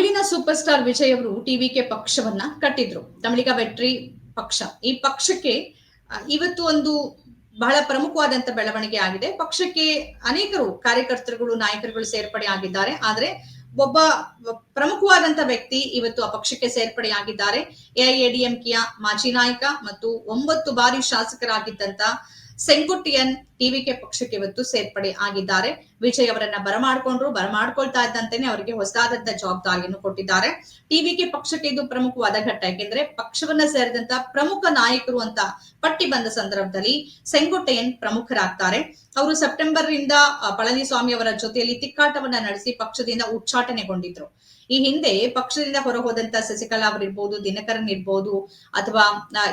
ತಮಿಳಿನ super star Vijay ಅವರು TVK ಪಕ್ಷವನ್ನ ಕಟ್ಟಿದ್ರು. ತಮಿಳಿಗ ವೆಟ್ರಿ ಪಕ್ಷ. ಈ ಪಕ್ಷಕ್ಕೆ ಇವತ್ತು ಒಂದು ಬಹಳ ಪ್ರಮುಖವಾದಂತ ಬೆಳವಣಿಗೆ ಆಗಿದೆ. ಪಕ್ಷಕ್ಕೆ ಅನೇಕರು ಕಾರ್ಯಕರ್ತರುಗಳು, ನಾಯಕರುಗಳು ಸೇರ್ಪಡೆ ಆಗಿದ್ದಾರೆ. ಆದ್ರೆ ಒಬ್ಬ ಪ್ರಮುಖವಾದಂತ ವ್ಯಕ್ತಿ ಇವತ್ತು ಆ ಪಕ್ಷಕ್ಕೆ ಸೇರ್ಪಡೆಯಾಗಿದ್ದಾರೆ ಎಐಎಡಿಎಂಕೆಯ ಮಾಜಿ ನಾಯಕ ಮತ್ತು ಒಂಬತ್ತು ಬಾರಿ ಶಾಸಕರಾಗಿದ್ದಂತ ಸೆಂಗುಟ್ಟಿಯನ್ ಟಿವಿಕೆ ಪಕ್ಷಕ್ಕೆ ಇವತ್ತು ಸೇರ್ಪಡೆ ಆಗಿದ್ದಾರೆ. ವಿಜಯ್ ಅವರನ್ನ ಬರಮಾಡ್ಕೊಂಡ್ರು, ಬರಮಾಡ್ಕೊಳ್ತಾ ಇದ್ದಂತೆ ಅವರಿಗೆ ಹೊಸದಾದಂತ ಜವಾಬ್ದಾರಿಯನ್ನು ಕೊಟ್ಟಿದ್ದಾರೆ. ಟಿವಿಕೆ ಪಕ್ಷಕ್ಕೆ ಇದು ಪ್ರಮುಖವಾದ ಘಟ್ಟ ಯಾಕೆಂದ್ರೆ ಪಕ್ಷವನ್ನ ಸೇರಿದಂತ ಪ್ರಮುಖ ನಾಯಕರು ಅಂತ ಪಟ್ಟಿ ಬಂದ ಸಂದರ್ಭದಲ್ಲಿ ಸೆಂಗೊಟ್ಟೆಯನ್ ಪ್ರಮುಖರಾಗ್ತಾರೆ. ಅವರು ಸೆಪ್ಟೆಂಬರ್ ಇಂದ ಪಳನಿಸ್ವಾಮಿ ಅವರ ಜೊತೆಯಲ್ಲಿ ತಿಕ್ಕಾಟವನ್ನ ನಡೆಸಿ ಪಕ್ಷದಿಂದ ಉಚ್ಚಾಟನೆಗೊಂಡಿದ್ರು. ಈ ಹಿಂದೆ ಪಕ್ಷದಿಂದ ಹೊರ ಹೋದಂತ ಶಶಿಕಲಾ ಅವರಿರ್ಬೋದು ದಿನಕರನ್ ಇರ್ಬೋದು ಅಥವಾ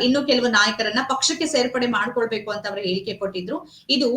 ಇನ್ನು ಕೆಲವು ನಾಯಕರನ್ನ ಪಕ್ಷಕ್ಕೆ ಸೇರ್ಪಡೆ ಮಾಡ್ಕೊಳ್ಬೇಕು ಅಂತ ಅವರು ಹೇಳಿಕೆ ಕೊಟ್ಟಿದ್ರು. ಇದು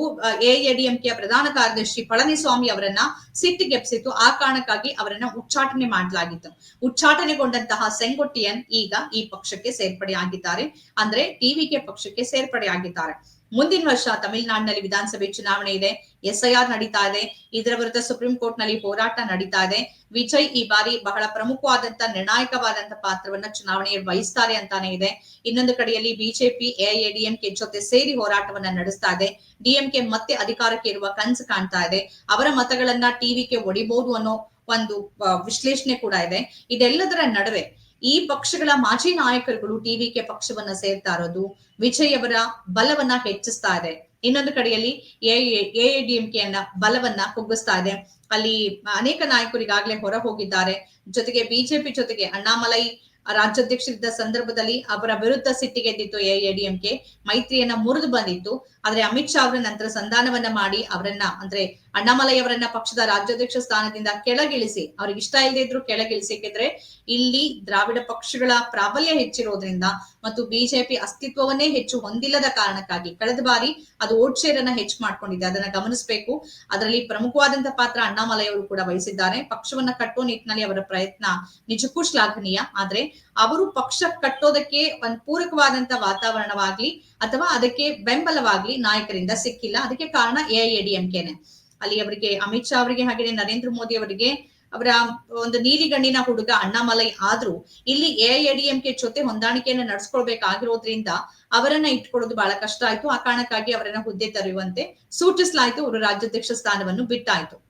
ಎಐಎಡಿಎಂಕೆಯ ಪ್ರಧಾನ ಕಾರ್ಯದರ್ಶಿ ಪಳನಿಸ್ವಾಮಿ ಅವರನ್ನ ಸಿಟ್ಟಿಗೆಪ್ಸಿತ್ತು ಆ ಕಾರಣಕ್ಕಾಗಿ ಅವರನ್ನ ಉಚ್ಚಾಟನೆ ಮಾಡಲಾಗಿತ್ತು. ಉಚ್ಚಾಟನೆಗೊಂಡಂತಹ ಸೆಂಗೊಟ್ಟಿಯನ್ ಈಗ ಈ ಪಕ್ಷಕ್ಕೆ ಸೇರ್ಪಡೆ ಆಗಿದ್ದಾರೆ ಅಂದ್ರೆ ಟಿವಿಕೆ ಪಕ್ಷಕ್ಕೆ ಸೇರ್ಪಡೆ ಆಗಿದ್ದಾರೆ ಮುಂದಿನ ವರ್ಷ ತಮಿಳುನಾಡಿನಲ್ಲಿ ವಿಧಾನಸಭೆ ಚುನಾವಣೆ ಇದೆ. ಎಸ್ಐಆರ್ ನಡೀತಾ ಇದೆ. ಇದರ ವಿರುದ್ಧ ಸುಪ್ರೀಂ ಕೋರ್ಟ್ನಲ್ಲಿ ಹೋರಾಟ ನಡೀತಾ ಇದೆ. ವಿಜಯ್ ಈ ಬಾರಿ ಬಹಳ ಪ್ರಮುಖವಾದಂತ ನಿರ್ಣಾಯಕವಾದಂತಹ ಪಾತ್ರವನ್ನ ಚುನಾವಣೆಯಲ್ಲಿ ವಹಿಸ್ತಾರೆ ಅಂತಾನೆ ಇದೆ. ಇನ್ನೊಂದು ಕಡೆಯಲ್ಲಿ ಬಿಜೆಪಿ, ಎಐಎಡಿಎಂಕೆ ಜೊತೆ ಸೇರಿ ಹೋರಾಟವನ್ನ ನಡೆಸ್ತಾ ಇದೆ. ಡಿಎಂಕೆ ಮತ್ತೆ ಅಧಿಕಾರಕ್ಕೆ ಇರುವ ಕನಸು ಕಾಣ್ತಾ ಇದೆ. ಅವರ ಮತಗಳನ್ನ ಟಿವಿಗೆ ಒಡಿಬಹುದು ಅನ್ನೋ ಒಂದು ವಿಶ್ಲೇಷಣೆ ಕೂಡ ಇದೆ. ಇದೆಲ್ಲದರ ನಡುವೆ ಈ ಪಕ್ಷಗಳ ಮಾಜಿ ನಾಯಕರುಗಳು ಟಿವಿಕೆ ಪಕ್ಷವನ್ನ ಸೇರ್ತಾ ಇರೋದು, ವಿಜಯ್ ಅವರ ಬಲವನ್ನ ಹೆಚ್ಚಿಸ್ತಾ ಇದೆ. ಇನ್ನೊಂದು ಕಡೆಯಲ್ಲಿ ಎಐಡಿಎಂಕೆ ಅನ್ನ ಬಲವನ್ನ ಕುಗ್ಗಿಸ್ತಾ ಇದೆ. ಅಲ್ಲಿ ಅನೇಕ ನಾಯಕರು ಈಗಾಗಲೇ ಹೊರ ಹೋಗಿದ್ದಾರೆ ಜೊತೆಗೆ ಬಿಜೆಪಿ ಜೊತೆಗೆ ಅಣ್ಣಾಮಲೈ ರಾಜ್ಯಾಧ್ಯಕ್ಷರಿದ್ದ ಸಂದರ್ಭದಲ್ಲಿ ಅವರ ವಿರುದ್ಧ ಸಿಟ್ಟಿಗೆದ್ದಿತ್ತು ಎಐಎಡಿಎಂಕೆ ಮೈತ್ರಿಯನ್ನ ಮುರಿದು ಬಂದಿತ್ತು. ಆದ್ರೆ ಅಮಿತ್ ಶಾ ಅವರ ನಂತರ ಸಂಧಾನವನ್ನ ಮಾಡಿ ಅವರನ್ನ ಅಂದ್ರೆ ಅಣ್ಣಾಮಲೈ ಅವರನ್ನ ಪಕ್ಷದ ರಾಜ್ಯಾಧ್ಯಕ್ಷ ಸ್ಥಾನದಿಂದ ಕೆಳಗಿಳಿಸಿ, ಅವ್ರಿಗೆ ಇಷ್ಟ ಇಲ್ಲದೆ ಇದ್ರು ಕೆಳಗಿಳಿಸಿ. ಏಕೆಂದ್ರೆ ಇಲ್ಲಿ ದ್ರಾವಿಡ ಪಕ್ಷಗಳ ಪ್ರಾಬಲ್ಯ ಹೆಚ್ಚಿರೋದ್ರಿಂದ ಮತ್ತು ಬಿಜೆಪಿ ಅಸ್ತಿತ್ವವನ್ನೇ ಹೆಚ್ಚು ಹೊಂದಿಲ್ಲದ ಕಾರಣಕ್ಕಾಗಿ ಕಳೆದ ಬಾರಿ ಅದು ಓಟ್ ಶೇರ್ ಅನ್ನ ಹೆಚ್ಚು ಮಾಡ್ಕೊಂಡಿದೆ. ಅದನ್ನ ಗಮನಿಸಬೇಕು. ಅದರಲ್ಲಿ ಪ್ರಮುಖವಾದಂತಹ ಪಾತ್ರ ಅಣ್ಣಾಮಲೈ ಅವರು ಕೂಡ ವಹಿಸಿದ್ದಾರೆ. ಪಕ್ಷವನ್ನ ಕಟ್ಟೋ ನಿಟ್ಟಿನಲ್ಲಿ ಅವರ ಪ್ರಯತ್ನ ನಿಜಕ್ಕೂ ಶ್ಲಾಘನೀಯ. ಆದ್ರೆ ಅವರು ಪಕ್ಷ ಕಟ್ಟೋದಕ್ಕೆ ಒಂದು ಪೂರಕವಾದಂತ ವಾತಾವರಣವಾಗ್ಲಿ ಅಥವಾ ಅದಕ್ಕೆ ಬೆಂಬಲವಾಗ್ಲಿ ನಾಯಕರಿಂದ ಸಿಕ್ಕಿಲ್ಲ. ಅದಕ್ಕೆ ಕಾರಣ ಎಐಎಡಿಎಂಕೆನೆ. ಅಲ್ಲಿ ಅವರಿಗೆ, ಅಮಿತ್ ಶಾ ಅವರಿಗೆ ಹಾಗೆ ನರೇಂದ್ರ ಮೋದಿ ಅವರಿಗೆ ಅವರ ಒಂದು ನೀಲಿಗಣ್ಣಿನ ಹುಡುಗ ಅಣ್ಣಾಮಲೈ ಆದ್ರೂ ಇಲ್ಲಿ ಎಐಎಡಿಎಂಕೆ ಜೊತೆ ಹೊಂದಾಣಿಕೆಯನ್ನ ನಡೆಸ್ಕೊಳ್ಬೇಕಾಗಿರೋದ್ರಿಂದ ಅವರನ್ನ ಇಟ್ಕೊಳ್ಳೋದು ಬಹಳ ಕಷ್ಟ ಆಯ್ತು. ಆ ಕಾರಣಕ್ಕಾಗಿ ಅವರನ್ನ ಹುದ್ದೆ ತರೆಯುವಂತೆ ಸೂಚಿಸಲಾಯ್ತು. ಅವರು ರಾಜ್ಯಾಧ್ಯಕ್ಷ ಸ್ಥಾನವನ್ನು ಬಿಟ್ಟಾಯ್ತು.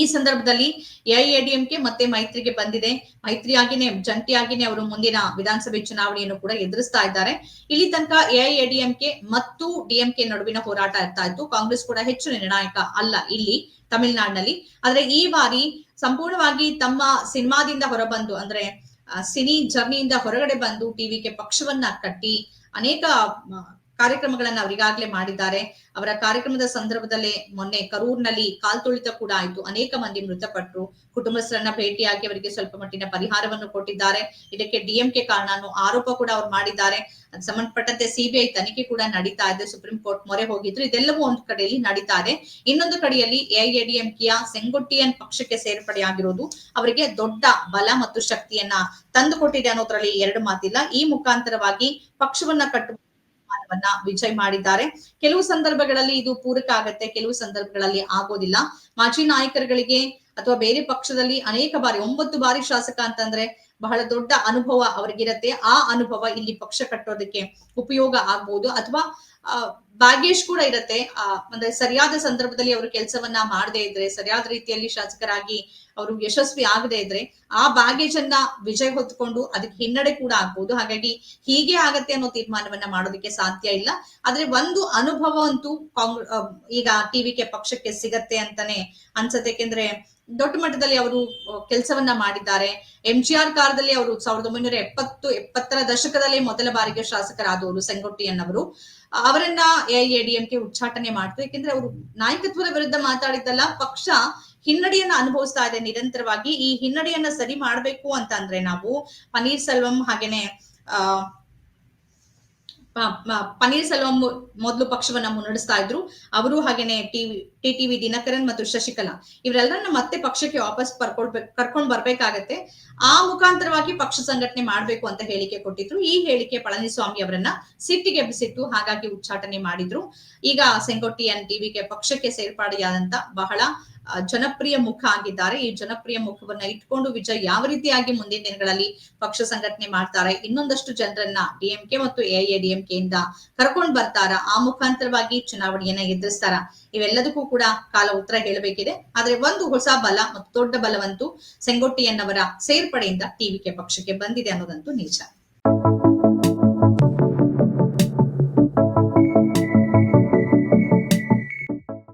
ಈ ಸಂದರ್ಭದಲ್ಲಿ ಎಐಎಡಿಎಂಕೆ ಮತ್ತೆ ಮೈತ್ರಿಗೆ ಬಂದಿದೆ. ಮೈತ್ರಿಯಾಗಿನೇ, ಜಂಟಿಯಾಗಿನೇ ಅವರು ಮುಂದಿನ ವಿಧಾನಸಭೆ ಚುನಾವಣೆಯನ್ನು ಕೂಡ ಎದುರಿಸ್ತಾ ಇದ್ದಾರೆ. ಇಲ್ಲಿ ತನಕ ಎಐಎಡಿಎಂಕೆ ಮತ್ತು ಡಿಎಂಕೆ ನಡುವಿನ ಹೋರಾಟ ಇರ್ತಾ ಇತ್ತು. ಕಾಂಗ್ರೆಸ್ ಕೂಡ ಹೆಚ್ಚು ನಿರ್ಣಾಯಕ ಅಲ್ಲ ಇಲ್ಲಿ ತಮಿಳುನಾಡಿನಲ್ಲಿ. ಆದ್ರೆ ಈ ಬಾರಿ ಸಂಪೂರ್ಣವಾಗಿ ತಮ್ಮ ಸಿನಿಮಾದಿಂದ ಹೊರಬಂದು, ಅಂದ್ರೆ ಸಿನಿ ಜರ್ನಿಯಿಂದ ಹೊರಗಡೆ ಬಂದು ಟಿವಿಗೆ ಪಕ್ಷವನ್ನ ಕಟ್ಟಿ, ಅನೇಕ ಕಾರ್ಯಕ್ರಮಗಳನ್ನ ಅವರಿಗಾಗಲೇ ಮಾಡಿದ್ದಾರೆ. ಅವರ ಕಾರ್ಯಕ್ರಮದ ಸಂದರ್ಭದಲ್ಲೇ ಮೊನ್ನೆ ಕರೂರ್ನಲ್ಲಿ ಕಾಲ್ತುಳಿತ ಕೂಡ ಆಯ್ತು. ಅನೇಕ ಮಂದಿ ಮೃತಪಟ್ಟರು ಕುಟುಂಬಸ್ಥರನ್ನ ಭೇಟಿಯಾಗಿ ಅವರಿಗೆ ಸ್ವಲ್ಪ ಮಟ್ಟಿನ ಪರಿಹಾರವನ್ನು ಕೊಟ್ಟಿದ್ದಾರೆ. ಇದಕ್ಕೆ ಡಿಎಂಕೆ ಕಾರಣ ಅನ್ನೋ ಆರೋಪ ಕೂಡ ಅವ್ರು ಮಾಡಿದ್ದಾರೆ. ಸಂಬಂಧಪಟ್ಟಂತೆ ಸಿಬಿಐ ತನಿಖೆ ಕೂಡ ನಡೀತಾ ಇದೆ. ಸುಪ್ರೀಂ ಕೋರ್ಟ್ ಮೊರೆ ಹೋಗಿದ್ರು. ಇದೆಲ್ಲವೂ ಒಂದು ಕಡೆಯಲ್ಲಿ ನಡೀತಾ ಇದೆ. ಇನ್ನೊಂದು ಕಡೆಯಲ್ಲಿ ಎಐಎಡಿಎಂಕೆಯ ಸೆಂಗೊಟ್ಟಿಯನ್ ಪಕ್ಷಕ್ಕೆ ಸೇರ್ಪಡೆಯಾಗಿರೋದು ಅವರಿಗೆ ದೊಡ್ಡ ಬಲ ಮತ್ತು ಶಕ್ತಿಯನ್ನ ತಂದುಕೊಟ್ಟಿದೆ ಅನ್ನೋದ್ರಲ್ಲಿ ಎರಡು ಮಾತಿಲ್ಲ. ಈ ಮುಖಾಂತರವಾಗಿ ಪಕ್ಷವನ್ನ ಕಟ್ಟುವ ತೀರ್ಮಾನವನ್ನ ವಿಜಯ್ ಮಾಡಿದ್ದಾರೆ. ಕೆಲವು ಸಂದರ್ಭಗಳಲ್ಲಿ ಇದು ಪೂರಕ ಆಗತ್ತೆ, ಕೆಲವು ಸಂದರ್ಭಗಳಲ್ಲಿ ಆಗೋದಿಲ್ಲ. ಮಾಜಿ ನಾಯಕರುಗಳಿಗೆ ಅಥವಾ ಬೇರೆ ಪಕ್ಷದಲ್ಲಿ ಅನೇಕ ಬಾರಿ, ಒಂಬತ್ತು ಬಾರಿ ಶಾಸಕ ಅಂತಂದ್ರೆ ಬಹಳ ದೊಡ್ಡ ಅನುಭವ ಅವರಿಗಿರತ್ತೆ. ಆ ಅನುಭವ ಇಲ್ಲಿ ಪಕ್ಷ ಕಟ್ಟೋದಕ್ಕೆ ಉಪಯೋಗ ಆಗ್ಬೋದು. ಅಥವಾ ಬ್ಯಾಗೇಜ್ ಕೂಡ ಇರತ್ತೆ. ಅಂದ್ರೆ ಸರಿಯಾದ ಸಂದರ್ಭದಲ್ಲಿ ಅವರು ಕೆಲಸವನ್ನ ಮಾಡದೇ ಇದ್ರೆ, ಸರಿಯಾದ ರೀತಿಯಲ್ಲಿ ಶಾಸಕರಾಗಿ ಅವರು ಯಶಸ್ವಿ ಆಗದೇ ಇದ್ರೆ, ಆ ಬ್ಯಾಗೇಜ್ ಅನ್ನ ವಿಜಯ್ ಹೊತ್ಕೊಂಡು ಅದಕ್ಕೆ ಹಿನ್ನಡೆ ಕೂಡ ಆಗ್ಬಹುದು ಹಾಗಾಗಿ ಹೀಗೆ ಆಗತ್ತೆ ಅನ್ನೋ ತೀರ್ಮಾನವನ್ನ ಮಾಡೋದಕ್ಕೆ ಸಾಧ್ಯ ಇಲ್ಲ. ಆದ್ರೆ ಒಂದು ಅನುಭವ ಅಂತೂ ಕಾಂಗ್ರೆಸ್ ಈಗ ಟಿವಿಕೆ ಪಕ್ಷಕ್ಕೆ ಸಿಗತ್ತೆ ಅಂತಾನೆ ಅನ್ಸತ್ತೆ. ಯಾಕೆಂದ್ರೆ ದೊಡ್ಡ ಮಟ್ಟದಲ್ಲಿ ಅವರು ಕೆಲಸವನ್ನ ಮಾಡಿದ್ದಾರೆ. ಎಂ ಜಿ ಕಾಲದಲ್ಲಿ ಅವರು ಸಾವಿರದ ಒಂಬೈನೂರ ಎಪ್ಪತ್ತು, ಎಪ್ಪತ್ತರ ದಶಕದಲ್ಲಿ ಮೊದಲ ಬಾರಿಗೆ ಶಾಸಕರಾದವರು ಸೆಂಗೊಟ್ಟಿಯನ್ನವರು. ಅವರನ್ನ ಎಐಎಡಿಎಂಕೆ ಉಚ್ಚಾಟನೆ ಮಾಡ್ತು. ಯಾಕೆಂದ್ರೆ ಅವರು ನಾಯಕತ್ವದ ವಿರುದ್ಧ ಮಾತಾಡಿದ್ದಲ್ಲ, ಪಕ್ಷ ಹಿನ್ನಡೆಯನ್ನ ಅನುಭವಿಸ್ತಾ ಇದೆ ನಿರಂತರವಾಗಿ. ಈ ಹಿನ್ನಡೆಯನ್ನ ಸರಿ ಮಾಡ್ಬೇಕು ಅಂತ ಅಂದ್ರೆ ನಾವು ಪನ್ನೀರ್ ಸೆಲ್ವಂ ಹಾಗೇನೆ, ಆ ಪನ್ನೀರ್ ಸೆಲ್ವಂ ಮೊದಲು ಪಕ್ಷವನ್ನ ಮುನ್ನಡೆಸ್ತಾ ಇದ್ರು. ಅವರು ಹಾಗೇನೆ ಟಿವಿ ಟಿಟಿವಿ ದಿನಕರನ್ ಮತ್ತು ಶಶಿಕಲಾ. ಇವರೆಲ್ಲರನ್ನ ಮತ್ತೆ ಪಕ್ಷಕ್ಕೆ ವಾಪಸ್ ಬರ್ಕೊಳ್ಬೇಕು ಕರ್ಕೊಂಡ್ ಬರ್ಬೇಕಾಗತ್ತೆ. ಆ ಮುಖಾಂತರವಾಗಿ ಪಕ್ಷ ಸಂಘಟನೆ ಮಾಡ್ಬೇಕು ಅಂತ ಹೇಳಿಕೆ ಕೊಟ್ಟಿದ್ರು. ಈ ಹೇಳಿಕೆ ಪಳನಿಸ್ವಾಮಿ ಅವರನ್ನ ಸಿಟ್ಟಿಗೆ ಎಬ್ಬಿಸಿತ್ತು ಹಾಗಾಗಿ ಉಚ್ಚಾಟನೆ ಮಾಡಿದ್ರು. ಈಗ ಸೆಂಗೊಟ್ಟಿಯನ್ ಟಿವಿಗೆ ಪಕ್ಷಕ್ಕೆ ಸೇರ್ಪಡೆಯಾದಂತ ಬಹಳ ಜನಪ್ರಿಯ ಮುಖ ಆಗಿದ್ದಾರೆ. ಈ ಜನಪ್ರಿಯ ಮುಖವನ್ನ ಇಟ್ಕೊಂಡು ವಿಜಯ್ ಯಾವ ರೀತಿಯಾಗಿ ಮುಂದಿನ ದಿನಗಳಲ್ಲಿ ಪಕ್ಷ ಸಂಘಟನೆ ಮಾಡ್ತಾರೆ? ಇನ್ನೊಂದಷ್ಟು ಜನರನ್ನ ಡಿಎಂಕೆ ಮತ್ತು ಎಐಎಡಿಎಂಕೆ ಇಂದ ಕರ್ಕೊಂಡ್ ಬರ್ತಾರ? ಆ ಮುಖಾಂತರವಾಗಿ ಚುನಾವಣೆಯನ್ನ ಎದುರಿಸ್ತಾರ? ಇವೆಲ್ಲದಕ್ಕೂ ಕೂಡ ಕಾಲ ಉತ್ತರ ಹೇಳಬೇಕಿದೆ. ಆದ್ರೆ ಒಂದು ಹೊಸ ಬಲ ಮತ್ತು ದೊಡ್ಡ ಬಲವಂತೂ ಸೆಂಗೊಟ್ಟಿಯನ್ನವರ ಸೇರ್ಪಡೆಯಿಂದ ಟಿವಿಕೆ ಪಕ್ಷಕ್ಕೆ ಬಂದಿದೆ ಅನ್ನೋದಂತೂ ನಿಜ.